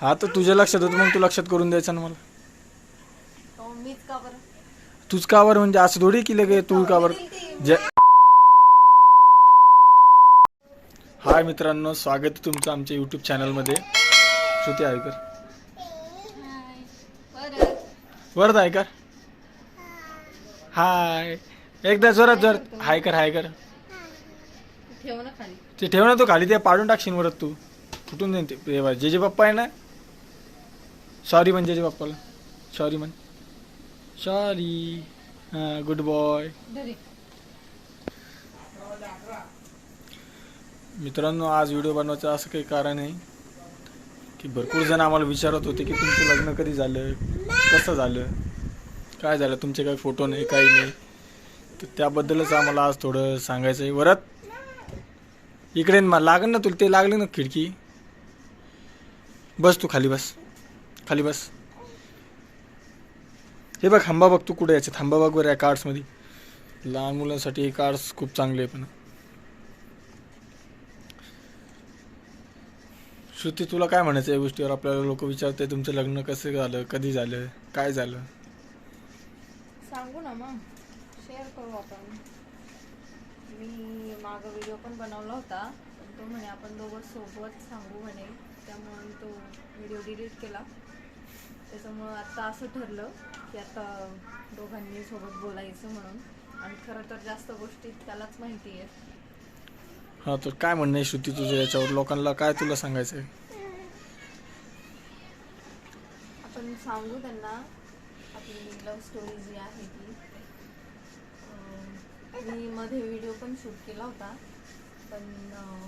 हा तर तुझ्या लक्षात होतं मग तू लक्षात करून द्यायचं ना मला. मीच का बरं? तूच का बरं म्हणजे असं थोडी की लगे तू का बरं? जे हाय मित्रांनो स्वागत आहे तुमचं आमच्या यूट्यूब चॅनलमध्ये श्रुती आयकर परत? वरद आयकर हाय. एकदा जोरात जोरात. हाय कर हाय कर ठेव ना खाली. ते ठेव ना तू खाली ते पाडून टाकशील वरत तू. कुठून ते जे जे पप्पा आहे ना सॉरी म्हणजे पप्पाला सॉरी म्हण सॉरी हां गुड बॉय मित्रांनो आज व्हिडिओ बनवायचं असं काही कारण आहे की भरपूर जण आम्हाला विचारत होते की तुमचं लग्न कधी झालं? कसं झालं? काय झालं? तुमचे काही फोटो नाही काही नाही. तर त्याबद्दलच आम्हाला आज थोडं सांगायचं आहे. वरत इकडे मा लागेल ना तुला ते लागले ना खिडकी. बस तू खाली बस. खाली बस हे बघ खांबा बघ तू कुठे याचे थांबा बघ बरं या कार्ड्समध्ये लहान मुलांसाठी हे कार्ड्स खूप चांगले आहे पण श्रुती तुला काय म्हणायचं या गोष्टीवर? आपल्याला लोक विचारते तुमचं लग्न कसं झालं? कधी झालं? काय झालं? सांगू ना मग. शेअर करू आपण. मी मागं व्हिडिओ पण बनवला होता. तो म्हणे आपण दोघं सोबत सांगू म्हणे. त्यामुळे तो व्हिडिओ डिलीट केला. त्याच्यामुळं आता असं ठरलं की आता दोघांनी सोबत बोलायचं म्हणून. आणि खरं तर जास्त गोष्टी त्यालाच माहिती आहेत. हा तर काय म्हणणं आहे श्रुती तुझ्या याच्यावर? लोकांना काय तुला सांगायचं आहे आपण सांगू त्यांना आपली लव्ह स्टोरी जी आहे ती. अं, मी मध्ये व्हिडिओ पण शूट केला होता. पण अं,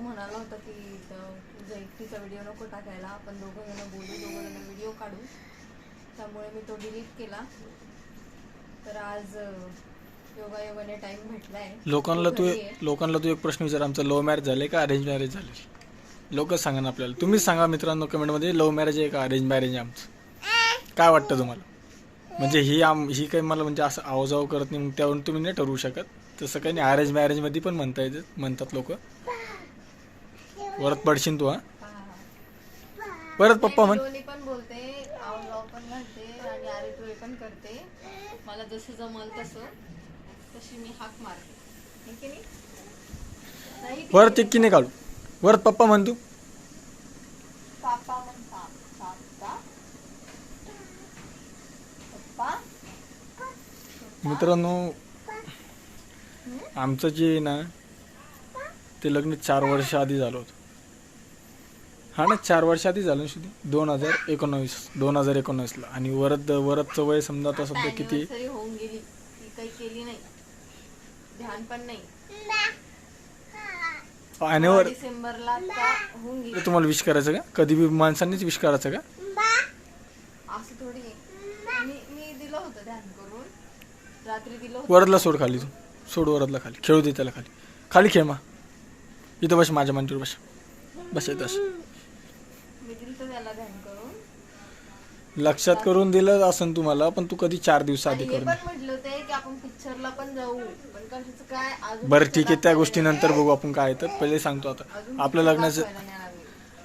म्हणाला होता की तुझा एकटीचा व्हिडिओ नको टाकायला आपण दोघं जण बोलू दोघं जण व्हिडिओ काढू. त्यामुळे मी तो डिलीट केला. तर आज योगायोगाने टाइम भेटलाय. लोकांना तू. लोकांना तू एक प्रश्न विचार. आमचं लव्ह मॅरेज झालं का अरेंज मॅरेज झालं लोकच सांगा ना आपल्याला. तुम्हीच सांगा मित्रांनो कमेंटमध्ये लव्ह मॅरेज आहे का अरेंज मॅरेज आहे आमचं? काय वाटतं तुम्हाला? म्हणजे ही आम ही काही मला म्हणजे असं आवाजाव करत नाही मग त्यावरून तुम्ही नाही ठरवू शकत. तसं काही नाही. अरेंज मॅरेजमध्ये पण म्हणता येतं म्हणतात लोक. परत पडशील तू हा. परत पप्पा म्हण. दोन्ही पण बोलते पण आणि आरे तुरे पण करते. मला जसं जमल तसं तशी मी हाक मारते. हे की नाही? काढू. परत पप्पा म्हण तू. पापा म्हण पा- पापा पप्पा. मित्रांनो आमचं जे आहे ना ते लग्न चार वर्ष आधी झालं होतं. हा ना चार वर्ष आधी झालं ना शुद्धी दोन हजार एकोणावीस दोन हजार एकोणावीसला. आणि वरद वरदचं वय समजा आता सध्या किती? Anniversary होऊन गेली. ती काही केली नाही. ध्यान पण नाही. आणि वर डिसेंबरला आता होऊन गेली. तुम्हाला विश करायचं का? कधी बी माणसांनीच विश करायचं का? असं थोडी आहे. मी मी दिलं होतं ध्यान करून. रात्री दिलं होतं. वरदला सोड खाली तू. सोड वरदला खाली. खेळू दे त्याला खाली. खाली खेळ मा. इथं बस माझ्या मांडीवर बस. बस इथं बस. त्याला करून. लक्षात करून दिलं असं तुम्हाला पण तू कधी चार दिवस आधी आणि हे करून पण म्हटलं होते की आपण पिक्चरला पण जाऊ. पण कशाचं काय अजून बरं ठीक आहे त्या गोष्टी. नंतर बघू आपण काय आहे तर. पहिले सांगतो आता. आपलं लग्नाचं.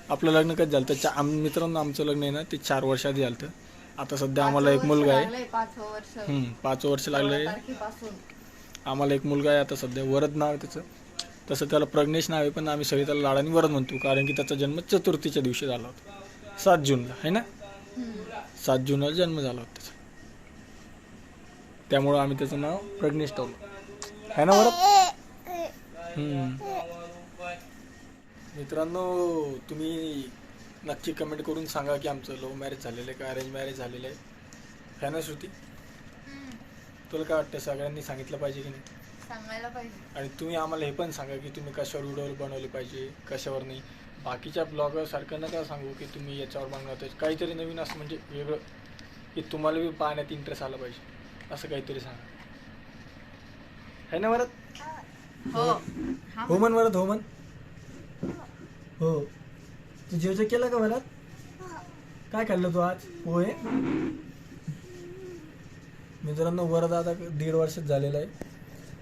आपलं लग्न कधी झालं? तर चा- आम मित्रांनो आमचं लग्न आहे ना ते चार वर्ष आधी झालं आता सध्या आम्हाला एक मुलगा आहे. वर्ष. हम्म, पाच वर्ष सोळा लागले तारखेपासून. आम्हाला एक मुलगा आहे आता सध्या वरद नाव आहे त्याचं. तसं त्याला प्रज्ञेश नाव आहे पण आम्ही सगळे त्याला लाडाने वरद म्हणतो कारण की त्याचा जन्म चतुर्थीच्या दिवशी झाला होता. सात जूनला आहे ना. सात जूनला जन्म झाला होता त्याचा. त्यामुळं आम्ही त्याचं नाव प्रज्ञेश ठेवलं. आहे ना हम्म. मित्रांनो तुम्ही नक्की कमेंट करून सांगा की आमचं लव्ह मॅरेज झालेलं आहे का अरेंज मॅरेज झालेलं आहे. है ना श्रुती? तुला काय वाटतं सगळ्यांनी सांगितलं पाहिजे की नाही? सांगायला पाहिजे. आणि तुम्ही आम्हाला हे पण सांगा की तुम्ही कशावर व्हिडिओ बनवले पाहिजे कशावर नाही. बाकीच्या ब्लॉगर सारखं नका सांगू की तुम्ही याच्यावर बनवतोय काहीतरी नवीन असं म्हणजे वेगळं की तुम्हाला बी पाहण्यात इंटरेस्ट आला पाहिजे. असं काहीतरी सांगा. है ना वरत हो. हो. वरत हो म्हण हो. तू जेवण केलं का वरत काय खाल्लं तू आज? पोहे? मित्रांनो वरद आता दीड वर्षात झालेला आहे.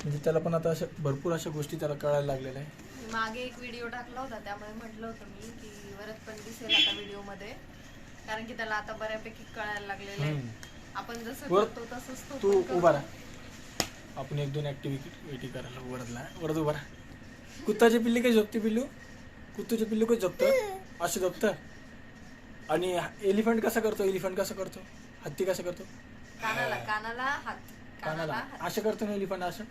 म्हणजे त्याला पण आता अशा भरपूर अशा गोष्टी त्याला कळायला लागलेल्या आहे मागे एक व्हिडिओ टाकला होता त्यामुळे म्हटलं होतं मी की वरद पण दिसेल आता व्हिडिओमध्ये. कारण की त्याला आता बऱ्यापैकी कळायला लागलेलं आहे. आपण जसं वर- करतो तसंच तो तू पण करतो. उभा राहा. आपण एक दोन ऍक्टिव्हिटी करायला वरदला वरद उभा राहा. कुत्ताचे पिल्ली काही झोपते पिल्लू? कुत्तूचे पिल्लू काही झोपतं असे झोपतं आणि एलिफंट कसा करतो? एलिफंट कसा करतो? हत्ती कसा करतो? कानाला कानाला हात. कानाला. हात. असं करतो ना एलिफंट असं?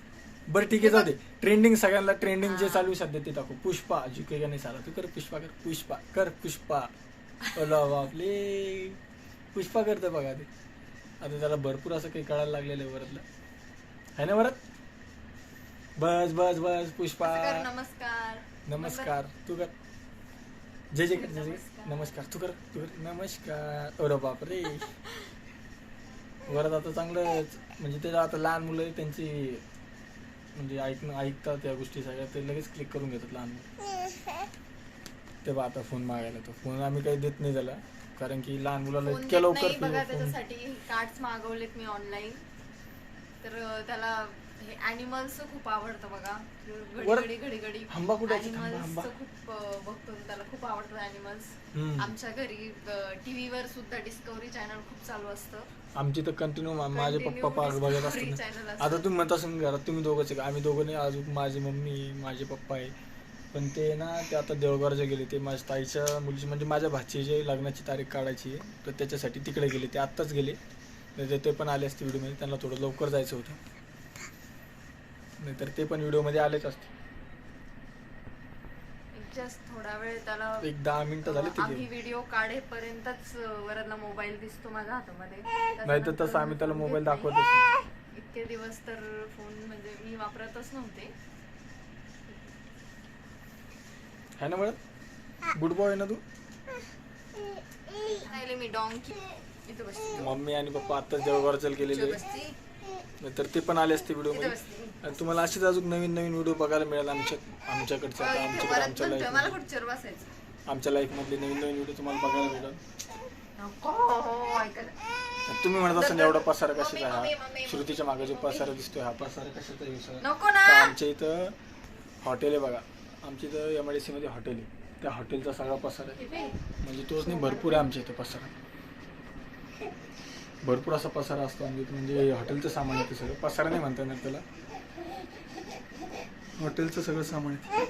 बरं ठीक आहे जाऊ दे. ट्रेंडिंग सगळ्यांना ट्रेंडिंग जे चालू सध्या ते दाखव. पुष्पा झुके का नाही साला तू कर पुष्पा कर पुष्पा कर पुष्पा. ओला बापले पुष्पा करतं बघा ते आता त्याला भरपूर असं काही कळायला लागलेलं आहे वरतलं. आहे ना वरत? बस बस बस पुष्पा. नमस्कार. नमस्कार. तू कर. जय जय कर जय जय कर. नमस्कार. तू कर तू कर. नमस्कार. अरे बापरे. वरत आता चांगलं म्हणजे ते आता लहान मुलं त्यांची म्हणजे ऐकणं ऐकतात त्या गोष्टी सगळ्या ते लगेच क्लिक करून घेतात लहान मुलं. तेव्हा आता फोन मागायला तो फोन आम्ही काही देत नाही त्याला. कारण की लहान मुलाला इतक्या लवकर बघा त्याच्यासाठी. कार्ड्स मागवलेत मी ऑनलाईन तर त्याला हे अॅनिमल्स खूप आवडतं बघा. घडी घडी घडी हंबा कुठे अॅनिमल्स. खूप बघतो त्याला. खूप आवडतं अॅनिमल्स. आमच्या घरी टीव्हीवर सुद्धा डिस्कवरी चॅनल खूप चालू असतं. आमची तर कंटिन्यू माझे पप्पा पार्क बघत असतात. आता तुम्ही म्हणता असेल घरात तुम्ही दोघंच आहे का? आम्ही दोघं नाही अजून माझी मम्मी माझे पप्पा आहे. पण ते ना ते आता देवघरचे गेले. ते माझ्या ताईच्या मुलीची म्हणजे माझ्या भाचीची लग्नाची तारीख काढायची आहे. तर त्याच्यासाठी तिकडे गेले. ते आत्ताच गेले. नाही ते पण आले असते व्हिडिओमध्ये त्यांना थोडं लवकर जायचं होतं. नाहीतर ते पण व्हिडिओमध्ये आलेच असते. जस्ट थोडा वेळ त्याला एक दहा मिनिटं झाली आम्ही तिथे व्हिडिओ काढेपर्यंतच वरदला मोबाईल दिसतो माझ्या हातामध्ये. नाही तर तसं आम्ही त्याला मोबाईल. दाखवतच नाही. इतके दिवस तर फोन म्हणजे मी वापरतच नव्हते. है ना म्हणत गुड बॉय ना तू? राहिले मी डॉंकी इथं बसते मम्मी आणि पप्पा आत्ताच देवघरचल गेलेले इथं आहे. बसते तर ते पण आले असते व्हिडिओमध्ये आणि तुम्हाला असेच अजून नवीन नवीन व्हिडिओ बघायला मिळेल आमच्या आमच्याकडचे. आता आमच्याकडे आमच्या मला लाईफ बसायचं? आमच्या लाईफमधले नवीन नवीन व्हिडिओ तुम्हाला बघायला मिळेल. नको ऐकायला. आणि तुम्ही म्हणत असाल एवढा पसारा कशाचा हा? श्रुतीच्या मागे जो पसारा दिसतोय हा पसारा कशाचा नको ना. तर आमच्या इथं हॉटेल आहे बघा. आमच्या इथं एम आय डी सीमध्ये हॉटेल आहे. त्या हॉटेलचा सगळा पसारा आहे. म्हणजे तोच नाही भरपूर आहे आमच्या इथं पसारा. भरपूर असा पसारा असतो इथं म्हणजे हॉटेलचं सामान येतं सगळं. पसारा नाही म्हणता येणार त्याला. हॉटेलचं सगळं सामान आहे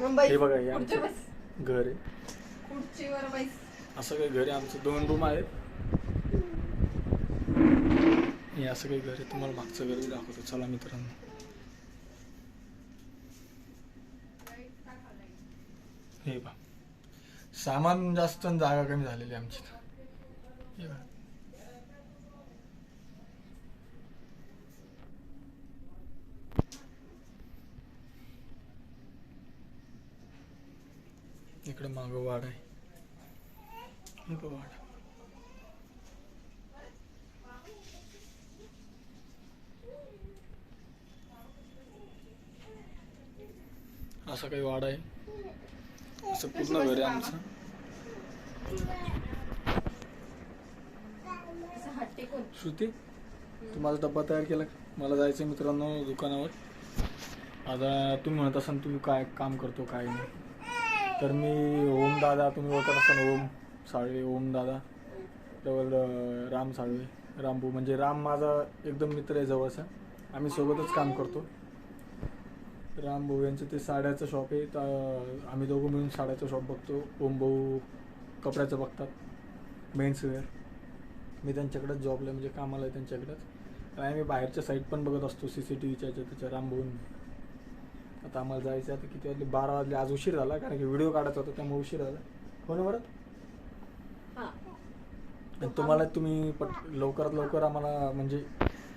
मुंबई. हे बघा हे आमचं. घर आहे. खुर्चीवर बैस. असं काही घर आहे आमचं दोन रूम आहेत. हे असं काही घर आहे तुम्हाला मागचं घर दाखवतो. चला मित्रांनो. हे बा सामान जास्त आणि जागा कमी झालेली आहे आमची हे बघा. इकडे मागं वाड आहे. हे असं काही वाड आहे. असं पूर्ण घर आहे आमचं. श्रुती तुम्हाला डब्बा तयार केला? मला जायचं मित्रांनो दुकानावर. आता तुम्ही म्हणत असाल तू काय काम करतो काय नाही. तर मी ओम दादा तुम्ही ओळखत असाल ओम साळवे ओम दादा. डबल राम साळवे रामभू म्हणजे राम माझा एकदम मित्र आहे जवळचा. आम्ही सोबतच काम करतो. राम भाऊ यांचं ते साड्याचं शॉप आहे. तर आम्ही दोघं मिळून साड्याचं शॉप बघतो. ओम भाऊ कपड्याचं बघतात. मेन्सवेअर मी त्यांच्याकडेच जॉबला म्हणजे कामाला आहे त्यांच्याकडेच. आणि आम्ही बाहेरच्या साईट पण बघत असतो. सी सी टी व्हीच्या त्याच्या रामभाऊंनी. आता आम्हाला जायचं आता किती वाजले? बारा वाजले. आज उशीर झाला कारण की व्हिडिओ काढायचा होता त्यामुळे उशीर झाला. हो ना बरं हा. आणि तुम्हाला तुम्ही पट लवकरात लवकर आम्हाला म्हणजे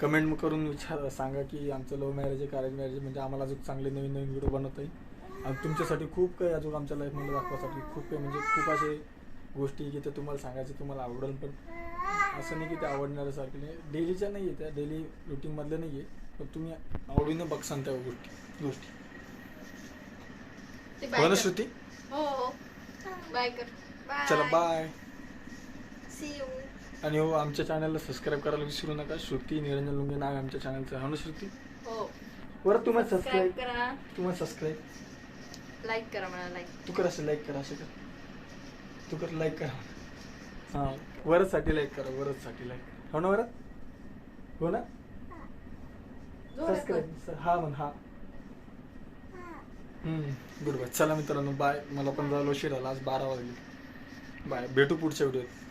कमेंट करून विचार सांगा की आमचं लव्ह मॅरेज आहे अरेंज मॅरेज म्हणजे आम्हाला अजून चांगले नवीन नवीन व्हिडिओ बनवता येईल. आणि तुमच्यासाठी खूप काही अजून आमच्या लाईफमध्ये दाखवासाठी खूप काही म्हणजे खूप असे गोष्टी की ते तुम्हाला सांगायचे तुम्हाला आवडेल पण असं नाही की ते आवडणाऱ्यासारखे नाही. डेलीच्या नाही आहे त्या डेली रुटीनमधल्या नाही आहे पण तुम्ही आवडीनं बघसान त्या गोष्टी गोष्टी. हो बाय ना कर. श्रुती? हो बाय कर. चला बाय. सी यू आणि हो आमच्या चॅनलला सबस्क्राईब करायला विसरू नका. श्रुती निरंजन लुंगे नाव आमच्या चॅनलचं हो ना श्रुती? हो. बरं तुम्हाला सबस्क्राईब करा. तुम्हाला सबस्क्राईब लाईक करा मला लाईक तू कर असं लाईक करा असं कर. तू कर लाईक करा. हां वरचसाठी लाईक करा वरचसाठी लाईक हो ना वरच हो ना? सबस्क्राईब हा म्हण हा. गुड बाय चला मित्रांनो बाय मला पण झालं उशीर आला आज बारा वाजले. बाय भेटू पुढच्या व्हिडिओत